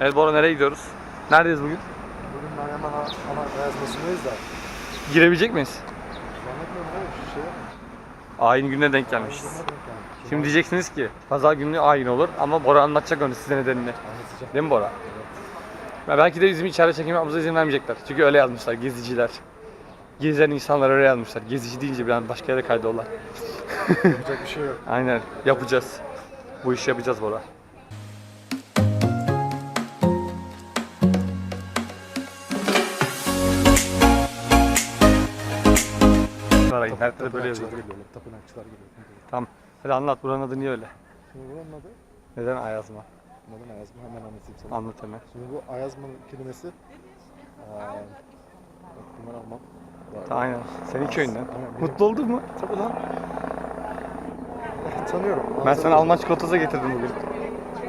Evet Bora nereye gidiyoruz? Neredeyiz bugün? Bugün Meryem Ana, ana yazmasındayız da. Girebilecek miyiz? Zannetmiyorum şu şeye. Ayin gününe denk gelmişiz. Şimdi diyeceksiniz ki pazar günü ayin olur ama Bora anlatacak onu size nedenini. Anlatacağım. Değil mi Bora? Ya belki de bizim içeride çekim yapmamıza izin vermeyecekler. Çünkü öyle yazmışlar geziciler. Gezen insanlar öyle yazmışlar. Gezici deyince bir an başka yere kaydollar. Yapacak bir şey yok. Aynen yapacağız. Bu işi yapacağız Bora. Bora internette de böyle yazıyor. geliyor. Tapınakçılar geliyor. Tamam. Hadi anlat buranın adı niye öyle? Şimdi buranın adı Neden Ayazma? neden Ayazma? Hemen anlatayım sana. Anlat hemen. Şimdi bu Ayazma kelimesi eee aklımdan almam. Aynen. Senin köyünden. Aynen, Mutlu oldun mu? Tabii lan. Tanıyorum. Ben sana Alman çikolatası getirdim bugün.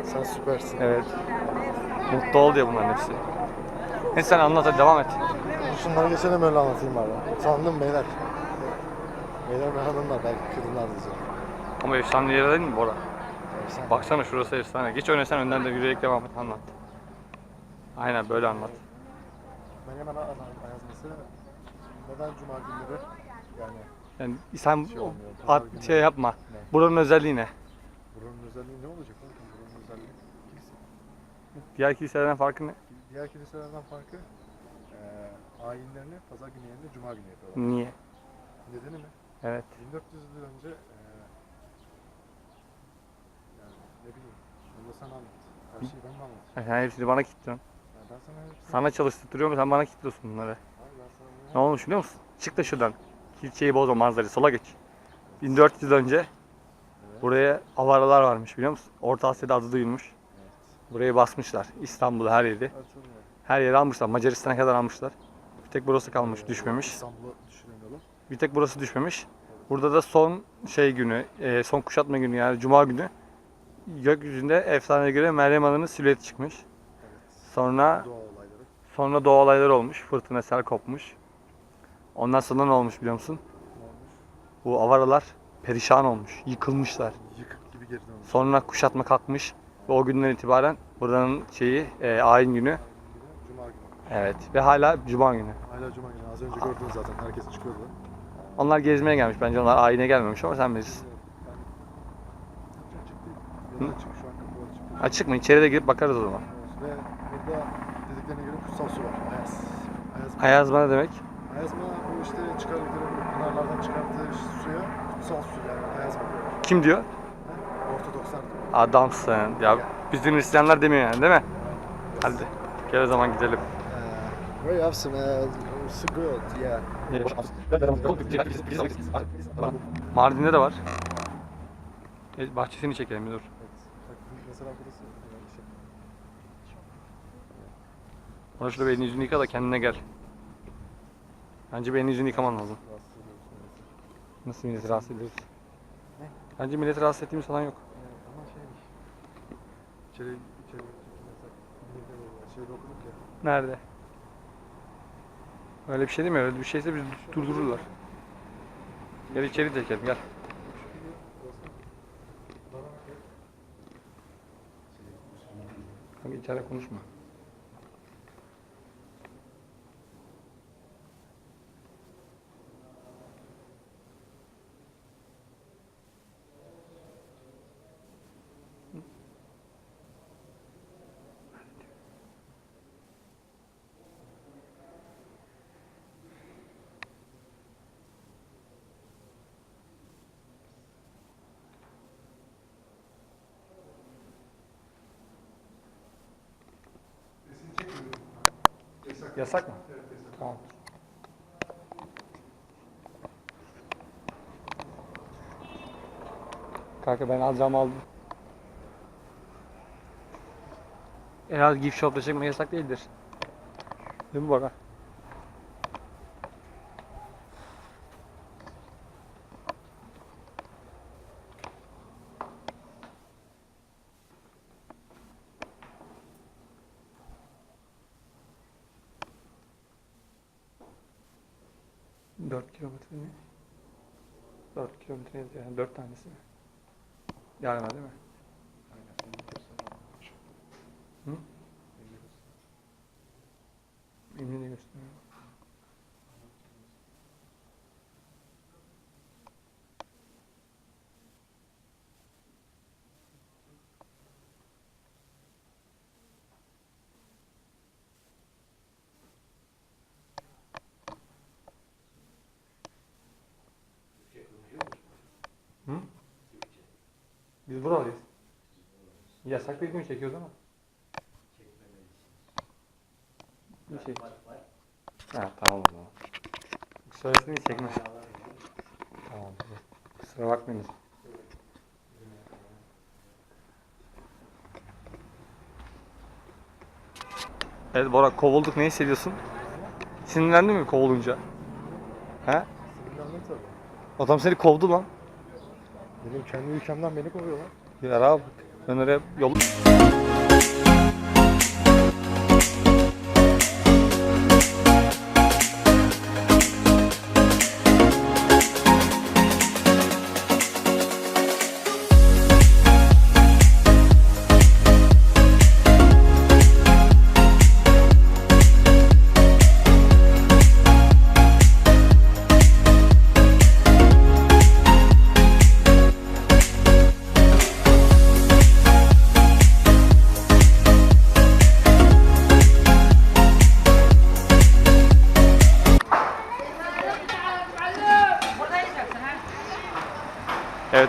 Sen süpersin. Evet. Mutlu ol diye bunların hepsi. Neyse sen anlat hadi devam et. Şunları geçelim öyle anlatayım bari. Sandım beyler. Beyler ve hanımlar belki kadınlar diyeceğim. Ama efsane yere değil mi Bora? Efsane. Baksana şurası efsane. Geç öne sen önden de yürüyerek devam et anlat. Aynen böyle anlat. Meryem Ana, ana yazması neden cuma günleri yani Yani sen Şey olmuyor, at, günü. şey yapma. Ne? Buranın özelliği ne? buranın özelliği ne olacak oğlum? Buranın özelliği kilise. Diğer kiliselerden farkı ne? Diğer kiliselerden farkı eee ayinlerini pazar günü yerine cuma günü yapıyorlar. Niye? Nedeni mi? Evet. 1400 yıl önce yani ne bileyim bunu sen anlat. Her şeyi ben mi anlatacağım? Sen hepsini bana kilitliyorsun. Yani ben sana hepsini... Sana çalıştırıyorum sen bana kilitliyorsun bunları. Abi ben sana bunu... Ne olmuş biliyor musun? Çık da şuradan. Kilitçeyi bozma manzarayı sola geç. 1400 önce Evet. buraya avaralar varmış biliyor musun? Orta Asya'da adı duyulmuş. Evet. Burayı basmışlar. İstanbul'u her yeri. Her yeri almışlar. Macaristan'a kadar almışlar. Bir tek burası kalmış düşmemiş. İstanbul'u. Bir tek burası düşmemiş. Burada da son şey günü, e, son kuşatma günü yani Cuma günü gökyüzünde efsaneye göre Meryem Ana'nın silüeti çıkmış. Sonra Doğa olayları. sonra doğa olayları olmuş. Fırtına sel kopmuş. Ondan sonra ne olmuş biliyor musun? Bu avaralar perişan olmuş. Yıkılmışlar. Yıkık gibi geri dönmüş. Sonra kuşatma kalkmış. Ve o günden itibaren buranın şeyi e, ayin günü. Cuma günü. Evet. Ve hala Cuma günü. Hala Cuma günü. Az önce gördün zaten. Herkes çıkıyordu. Onlar gezmeye gelmiş. Bence onlar ayine gelmemiş ama sen bilirsin. Açık değil. Yolu açık. Şu an kapı açık. Açık mı? İçeri de girip bakarız o zaman. Ve burada dediklerine göre kutsal su var. Ayaz. Ayaz. Ayazma ne demek? Ayazma bu işte çıkardıkları pınarlardan çıkarttığı suya kutsal su yani Ayazma diyorlar. Kim diyor? Ortodokslar diyor. Adamsın. Ya bizim Hristiyanlar demiyor yani değil mi? Hadi gel o zaman gidelim. Uh, very awesome. Uh, good. Yeah. Mardin'de de var. E, bahçesini çekelim dur. Bak mesela burası şurada bir yüzünü yıka da kendine gel. Bence bir yüzünü yıkaman lazım. Nasıl milleti rahatsız ediyoruz? Ne? Bence milleti rahatsız ettiğimiz falan yok. Yani ama şeymiş. İçeri içeri mesela bir şeyde okuduk ya. Nerede? Öyle bir şey değil mi? Öyle bir şeyse bizi durdururlar. Gel içeri çekelim gel. Kanka içeride konuşma. Yasak mı? Evet, yasak. Tamam. Kanka ben alacağımı aldım. En az gift shop'ta çekmek yasak değildir. Değil mi baba? 4 kilometre mi? 4 kilometre yani 4 tanesi mi? Yarına değil mi? Biz buralıyız. Yasak bir gün çekiyoruz ama. Bir şey. Ha tamam o zaman. Söylesin hiç çekmez. Tamam. Kusura bakmayın. Evet Bora kovulduk ne hissediyorsun? Sinirlendin mi kovulunca? He? Adam seni kovdu lan. Benim kendi ülkemden beni kovuyorlar. Ya abi ben oraya yol...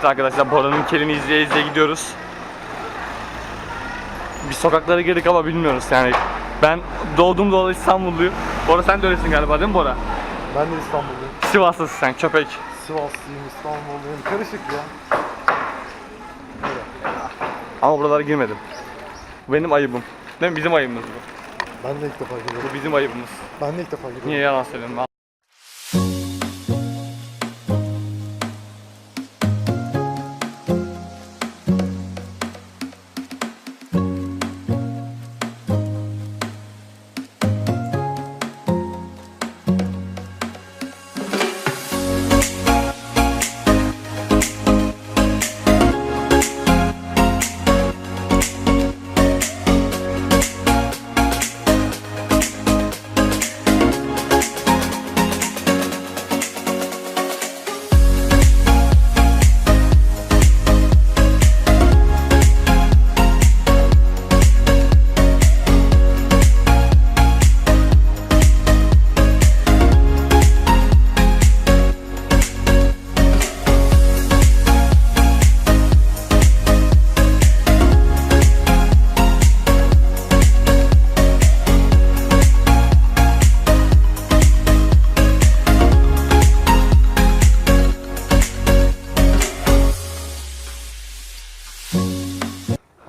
Evet arkadaşlar Bora'nın kelini izleye izleye gidiyoruz. Biz sokaklara girdik ama bilmiyoruz yani. Ben doğdum doğalı İstanbulluyum. Bora sen de öylesin galiba değil mi Bora? Ben de İstanbulluyum. Sivaslısın sen köpek. Sivaslıyım, İstanbulluyum. Karışık ya. Ama buralara girmedim. Bu benim ayıbım. Değil mi? Bizim ayıbımız bu. Ben de ilk defa giriyorum. Bu bizim ayıbımız. Ben de ilk defa giriyorum. Niye yalan söylüyorum?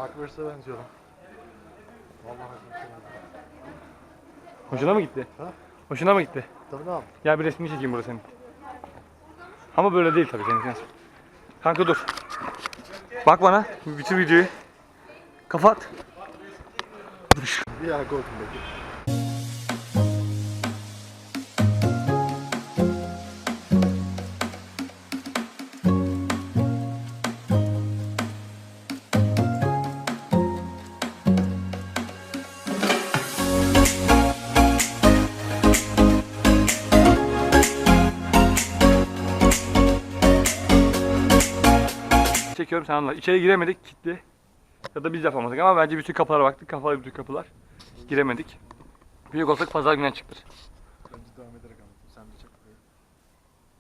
Hogwarts'a benziyorum. Vallahi benziyorum. Hoşuna mı gitti? Ha? Hoşuna mı gitti? Tabii ne yap? Gel bir resmini çekeyim burada senin. Ama böyle değil tabii senin. Kanka dur. Bak bana bütün videoyu. Kapat. Bir yer koltuğundaki. Çekiyorum sen anla. İçeri giremedik kilitli. Ya da biz yapamadık ama bence bütün kapılara baktık. Kapalı bütün kapılar. Giremedik. Büyük olsak pazar günden çıktır. Bence devam ederek anlatayım. Sen de çek burayı.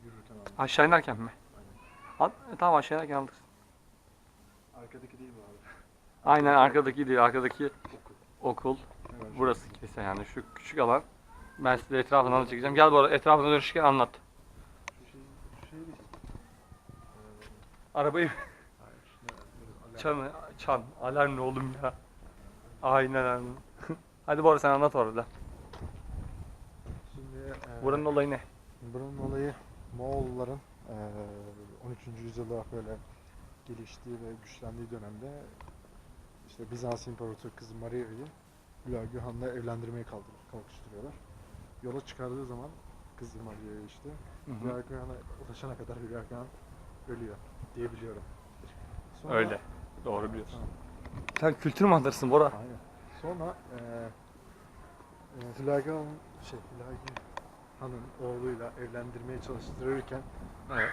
Yürürken anlat. Aşağı inerken mi? Al, e, tamam aşağı inerken aldık. Arkadaki değil bu abi. Aynen arkadaki değil. Arkadaki okul. Evet. Burası kilise yani şu küçük alan. Ben size etrafından da çekeceğim. Gel bu arada etrafına dönüşürken anlat. Şu şey, şu şey değil. Arabayı böyle çan, alarm. çan. Alarm ne oğlum ya. Aynen aynen. Hadi bu arada sen anlat orada. Şimdi e, Buranın olayı ne? buranın olayı Moğolların e, 13. yüzyılda böyle geliştiği ve güçlendiği dönemde işte Bizans İmparatoru kızı Maria'yı Hülagü Han'la evlendirmeye kalkıştırıyorlar. Yola çıkardığı zaman kızı Maria'yı işte. Hülagü Han'a ulaşana kadar Hülagü Han ölüyor diye biliyorum. Sonra- Öyle. Doğru biliyorsun. Tamam. Sen kültür mandarsın Bora. Aynen. Sonra eee e, Hülagü Han'ın şey Hülagü Han'ın oğluyla evlendirmeye çalıştırırken Evet.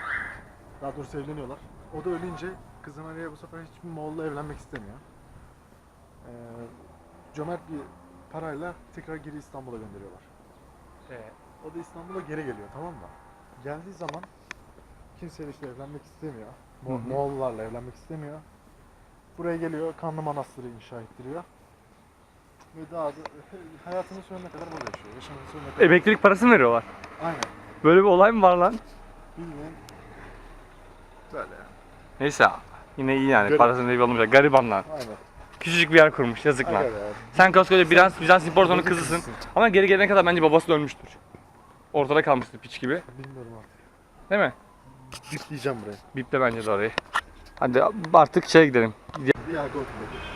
daha doğrusu evleniyorlar. O da ölünce kızı Maria bu sefer hiçbir Moğol'la evlenmek istemiyor. Ee, cömert bir parayla tekrar geri İstanbul'a gönderiyorlar. O da İstanbul'a geri geliyor tamam mı? Geldiği zaman kimseyle işte evlenmek istemiyor. Mo- Hı hı. Moğollarla evlenmek istemiyor. Buraya geliyor, Kanlı Manastır'ı inşa ettiriyor. Ve daha da hayatının sonuna kadar burada yaşıyor. Yaşamının sonuna kadar. Emeklilik parası mı veriyorlar? Aynen. Böyle bir olay mı var lan? Bilmeyen böyle yani. Neyse yine iyi yani Garip. parasını iyi almışlar. Garibanlar. Aynen. Küçücük bir yer kurmuş yazık lan. Aynen yani. Sen koskoca Bizans, Bizans İmparatorluğu'nun Yazık kızısın. kızısın. Ama geri gelene kadar bence babası da ölmüştür. Ortada kalmıştır piç gibi. Bilmiyorum artık. Değil mi? Bipleyeceğim burayı. Biple bence de orayı. Hadi artık şeye gidelim. Oturmak.